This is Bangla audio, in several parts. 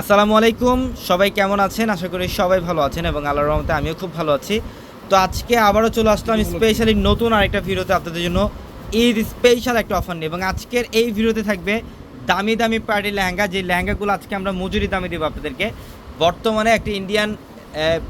আসসালামু আলাইকুম। সবাই কেমন আছেন? আশা করি সবাই ভালো আছেন এবং আল্লাহর রহমতে আমিও খুব ভালো আছি। তো আজকে আবারও চলে আসলাম স্পেশালি নতুন আরেকটা ভিডিওতে আপনাদের জন্য ঈদ স্পেশাল একটা অফার নিয়ে। এবং আজকের এই ভিডিওতে থাকবে দামি দামি পার্টি লেহেঙ্গা। যে লেহেঙ্গাগুলো আজকে আমরা মজুরি দামে দেবো আপনাদেরকে। বর্তমানে একটা ইন্ডিয়ান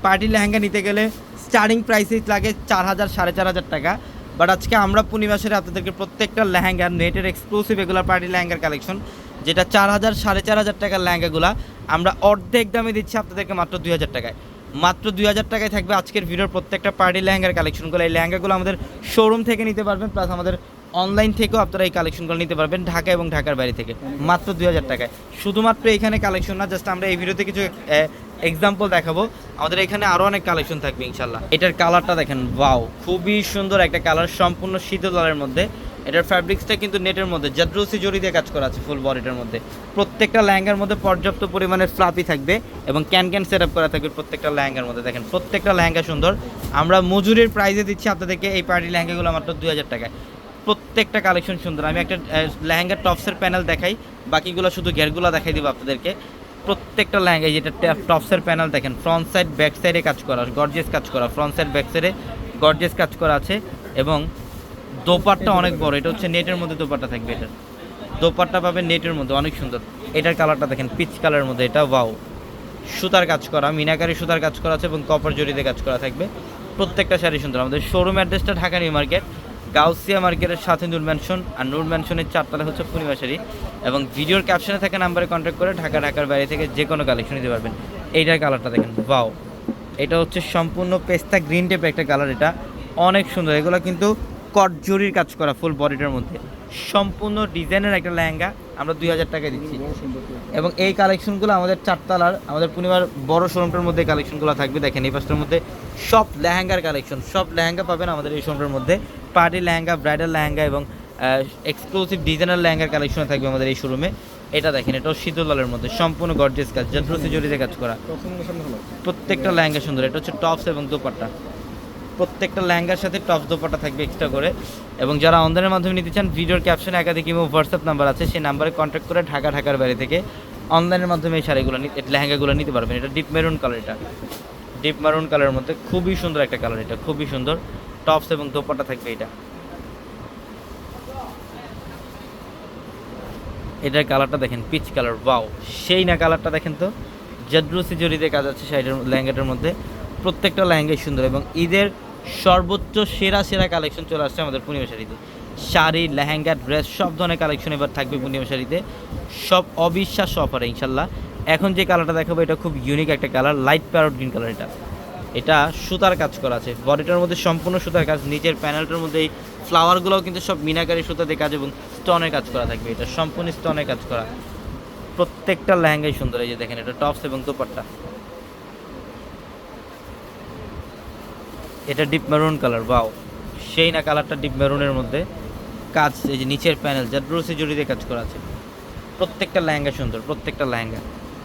পার্টি লেহেঙ্গা নিতে গেলে স্টার্টিং প্রাইসে লাগে চার হাজার সাড়ে চার হাজার টাকা। বাট আজকে আমরা পূর্ণিমাসের আপনাদেরকে প্রত্যেকটা লেহেঙ্গা নেটের এক্সক্লুসিভ এগুলো পার্টি লেহেঙ্গার কালেকশন যেটা চার হাজার, সাড়ে চার হাজার টাকার লেহেঙ্গাগুলো, আমরা অর্ধেক দামে দিচ্ছি আপনাদেরকে মাত্র দুই হাজার টাকায়। মাত্র দুই হাজার টাকায় থাকবে আজকের ভিডিওর প্রত্যেকটা পার্টি লেহেঙ্গার কালেকশনগুলো এই ল্যাঙ্গাগুলো আমাদের শোরুম থেকে নিতে পারবেন প্লাস আমাদের অনলাইন থেকেও আপনারা এই কালেকশনগুলো নিতে পারবেন, ঢাকা এবং ঢাকার বাইরে থেকে। মাত্র দুই হাজার টাকায়। শুধুমাত্র এখানে কালেকশন না জাস্ট আমরা এই ভিডিওতে কিছু এক্সাম্পল দেখাবো। আমাদের এখানে আরও অনেক কালেকশন থাকবে ইনশাল্লাহ এটার কালারটা দেখেন ওয়াও খুবই সুন্দর একটা কালার সম্পূর্ণ শীতল লালের মধ্যে। এটার ফ্যাব্রিক্সটা কিন্তু নেটের মধ্যে জাদ্রুসি জড়ি দিয়ে কাজ করা আছে ফুল বডিটার মধ্যে। প্রত্যেকটা লেহেঙ্গার মধ্যে পর্যাপ্ত পরিমাণে ফ্লাপি থাকবে এবং ক্যান ক্যান সেট আপ করা থাকবে প্রত্যেকটা লেহেঙ্গার মধ্যে। দেখেন প্রত্যেকটা লেহেঙ্গা সুন্দর। আমরা মজুরির প্রাইজে দিচ্ছি আপনাদেরকে এই পার্টি লেহেঙ্গাগুলো মাত্র দুই হাজার টাকায়। প্রত্যেকটা কালেকশন সুন্দর। আমি একটা আহ, লেহেঙ্গার টপসের প্যানেল দেখাই। বাকিগুলো শুধু ঘেরগুলো দেখাই দিব আপনাদেরকে। প্রত্যেকটা লেহেঙ্গা যেটা টপসের প্যানেল দেখেন ফ্রন্ট সাইড ব্যাক সাইডে কাজ করা গর্জেস কাজ করা ফ্রন্ট সাইড ব্যাক সাইডে গর্জেস কাজ করা আছে। এবং দোপাট্টা অনেক বড়, এটা হচ্ছে নেটের মধ্যে দোপাট্টা থাকবে এটা। দোপাট্টা পাবেন নেটের মধ্যে, অনেক সুন্দর। এটার কালারটা দেখেন, পিচ কালারের মধ্যে, এটা ওয়াও। সুতার কাজ করা, মিনাকারি সুতার কাজ করা আছে এবং কপার জড়িতে কাজ করা থাকবে। প্রত্যেকটা শাড়ি সুন্দর। আমাদের শোরুম অ্যাড্রেসটা ঢাকা নিউ মার্কেট, গাউসিয়া মার্কেটের সাথে নূর ম্যানশন আর নূর ম্যানশনের চারতলা হচ্ছে পূর্ণিমা শাড়ি। এবং ভিডিওর ক্যাপশনে থাকা নাম্বারে কন্ট্যাক্ট করে ঢাকা, ঢাকার বাইরে থেকে যে কোনো কালেকশন নিতে পারবেন। এইটার কালারটা দেখেন, ওয়াও। এটা হচ্ছে সম্পূর্ণ পেস্তা গ্রিন টাইপের একটা কালার এটা। অনেক সুন্দর। এগুলো কিন্তু কটজুরির কাজ করা ফুল বডিটার মধ্যে। সম্পূর্ণ ডিজাইনের একটা লেহেঙ্গা আমরা দুই হাজার টাকায় দিচ্ছি। এবং এই কালেকশনগুলো আমাদের চারতলার আমাদের পূর্ণিমার বড় শোরুমটার মধ্যে কালেকশনগুলো থাকবে। দেখেন এই পাশটার মধ্যে সব লেহেঙ্গার কালেকশন সব লেহেঙ্গা পাবেন আমাদের এই শোরুমটার মধ্যে। পার্টি লেহেঙ্গা ব্রাইডাল লেহেঙ্গা এবং এক্সক্লুসিভ ডিজাইনার লেহেঙ্গার কালেকশন থাকবে আমাদের এই শোরুমে এটা দেখেন এটাও শীতল লালের মধ্যে সম্পূর্ণ গর্জেস কাজ জাদ্রসি জড়িতে কাজ করা। প্রত্যেকটা লেহেঙ্গা সুন্দর এটা হচ্ছে টপস এবং দোপাট্টা। প্রত্যেকটা লেহেঙ্গার সাথে টপস দোপাট্টা থাকবে এক্সট্রা করে। এবং যারা অনলাইনের মাধ্যমে নিতে চান, ভিডিওর ক্যাপশনে একাধিক ইমো হোয়াটসঅ্যাপ নাম্বার আছে, সেই নাম্বারে কন্ট্যাক্ট করে ঢাকা, ঢাকার বাইরে থেকে অনলাইনের মাধ্যমে এই শাড়িগুলো লেহেঙ্গাগুলো নিতে পারবেন। এটা ডিপ মেরুন কালার এটা। ডিপ মেরুন কালারের মধ্যে খুবই সুন্দর একটা কালার এটা, খুবই সুন্দর। টপস এবং দোপাট্টা থাকবে এটা। এটার কালারটা দেখেন পিচ কালার ওয়াও সেই না কালারটা দেখেন তো। জাদ্রুসি জড়িতে কাজ আছে শাড়িটার লেহেঙ্গাটার মধ্যে। প্রত্যেকটা লেহেঙ্গাই সুন্দর এবং ঈদের সর্বোচ্চ সেরা সেরা কালেকশন চলে আসছে আমাদের পূর্ণিমা শাড়িতে। শাড়ি, লেহেঙ্গা, ড্রেস, সব ধরনের কালেকশন এবার থাকবে পূর্ণিমা শাড়িতে। সব অবিশ্বাস্য অফারে ইনশাল্লাহ। এখন যে কালারটা দেখাবো, এটা খুব ইউনিক একটা colour light parrot green colour এটা। এটা সুতার কাজ করা আছে। বডিটার মধ্যে সম্পূর্ণ সুতার কাজ, নিচের প্যানেলটার মধ্যে এই ফ্লাওয়ারগুলোও কিন্তু সব মিনাকারি সুতা দিয়ে কাজ এবং স্টোনের কাজ করা থাকবে এটা। সম্পূর্ণ স্টোনের কাজ করা। প্রত্যেকটা লেহেঙ্গাই সুন্দর এই যে দেখেন, এটা টপস এবং দোপাট্টা। এটা ডিপ মেরুন কালার বাও সেই না কালারটা ডিপ মেরুনের মধ্যে কাজ, এই যে নিচের প্যানেল যা ব্রুসি জড়িতে কাজ করা আছে। প্রত্যেকটা লেহেঙ্গা সুন্দর, প্রত্যেকটা লেহেঙ্গা।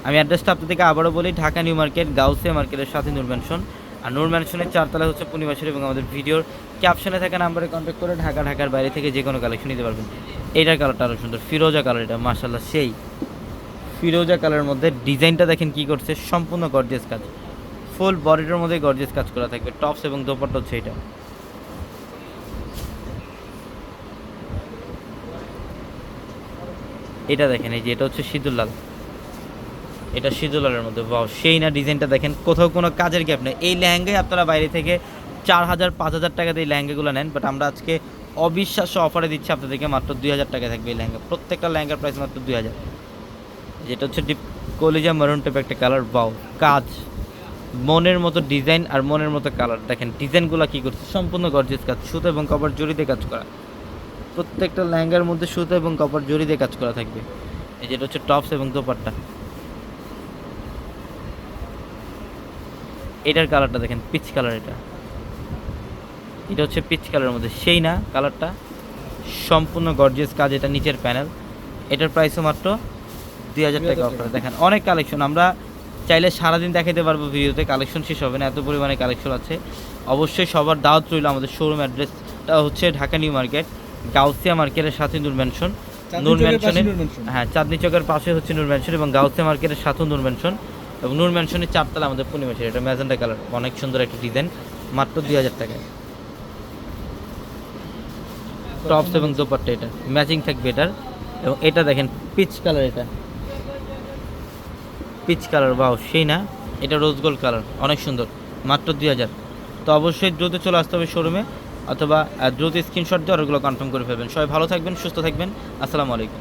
আমি অ্যাড্রেসটা আপনাদেরকে আবারও বলি, ঢাকা নিউ মার্কেট গাউসে মার্কেটের সাথে নূর ম্যানশন আর নূর ম্যানশনের চারতলা হচ্ছে পূর্ণিমাসের এবং আমাদের ভিডিওর ক্যাপশনে থাকা নাম্বারে কন্ট্যাক্ট করে ঢাকা, ঢাকার বাইরে থেকে যে কোনো কালেকশন নিতে পারবেন। এইটার কালারটা আরও সুন্দর, ফিরোজা কালার এটা মার্শাল্লাহ সেই। ফিরোজা কালারের মধ্যে ডিজাইনটা দেখেন কি করছে, সম্পূর্ণ গর্জেস কাজ। ফুল বডিটার মধ্যে গর্জেস কাজ করা থাকবে টপস এবং দোপাট্টা হচ্ছে এটা। এটা দেখেন, এই যে এটা হচ্ছে সিঁদুর লাল। এটা সিঁদুর লালের মধ্যে। বাও সেই না ডিজাইনটা দেখেন। কোথাও কোনো কাজের গ্যাপ নেই। এই লেহেঙ্গায় আপনারা বাইরে থেকে চার হাজার, পাঁচ হাজার টাকাতে এই লেহেঙ্গাগুলো নেন বাট আমরা আজকে অবিশ্বাস্য অফারে দিচ্ছি আপনাদেরকে মাত্র দুই হাজার টাকা থাকবে এই লেহেঙ্গা। প্রত্যেকটা লেহেঙ্গার প্রাইস মাত্র দুই হাজার। যেটা হচ্ছে ডিপ কলিজা মারুন টাইপ একটা কালার বাও কাজ। মনের মতো ডিজাইন আর মনের মতো কালার দেখেন ডিজাইনগুলো কী করছে? সম্পূর্ণ গর্জেস কাজ সুতো এবং কপার জড়িতে কাজ করা। প্রত্যেকটা লেহেঙ্গার মধ্যে সুতো এবং কপার জড়িতে কাজ করা থাকবে। এই যেটা হচ্ছে টপস এবং দোপাট্টা। এটার কালারটা দেখেন পিচ কালার এটা। এটা হচ্ছে পিচ কালারের মধ্যে। সেই না কালারটা সম্পূর্ণ গর্জিয়াস কাজ এটা নিচের প্যানেল এটার প্রাইসও মাত্র দুই হাজার টাকা অফার দেখেন অনেক কালেকশন আমরা চাইলে সারাদিন দেখাতে পারব ভিডিওতে কালেকশন শেষ হবে না এত পরিমাণে কালেকশন আছে। অবশ্যই সবার দাওয়াত রইল আমাদের শোরুম অ্যাড্রেসটা হচ্ছে ঢাকা নিউ মার্কেট গাউসিয়া মার্কেটের সাথে নূর ম্যানশন নূর ম্যানশনের হ্যাঁ চাঁদনি চকের পাশে হচ্ছে নূর ম্যানশন এবং গাউসে মার্কেটের সাথেও নূর ম্যানশন এবং নূর ম্যানশনের চারতলা আমাদের পূর্ণিমাসের এটা ম্যাজেন্ডা কালার অনেক সুন্দর একটা ডিজাইন মাত্র দুই হাজার টাকায়। টপস এবং দোপাট্টা এটা ম্যাচিং থাকবে এটার। এবং এটা দেখেন পিচ কালার এটা। পিচ কালার বাও সেই না? এটা রোজ গোল্ড কালার, অনেক সুন্দর, মাত্র দুই হাজার। তো অবশ্যই দ্রুত চলে আসতে হবে শোরুমে অথবা দ্রুত স্ক্রিনশট দিয়ে অর্ডারগুলো কনফার্ম করে ফেলবেন। সবাই ভালো থাকবেন, সুস্থ থাকবেন, আসসালামু আলাইকুম।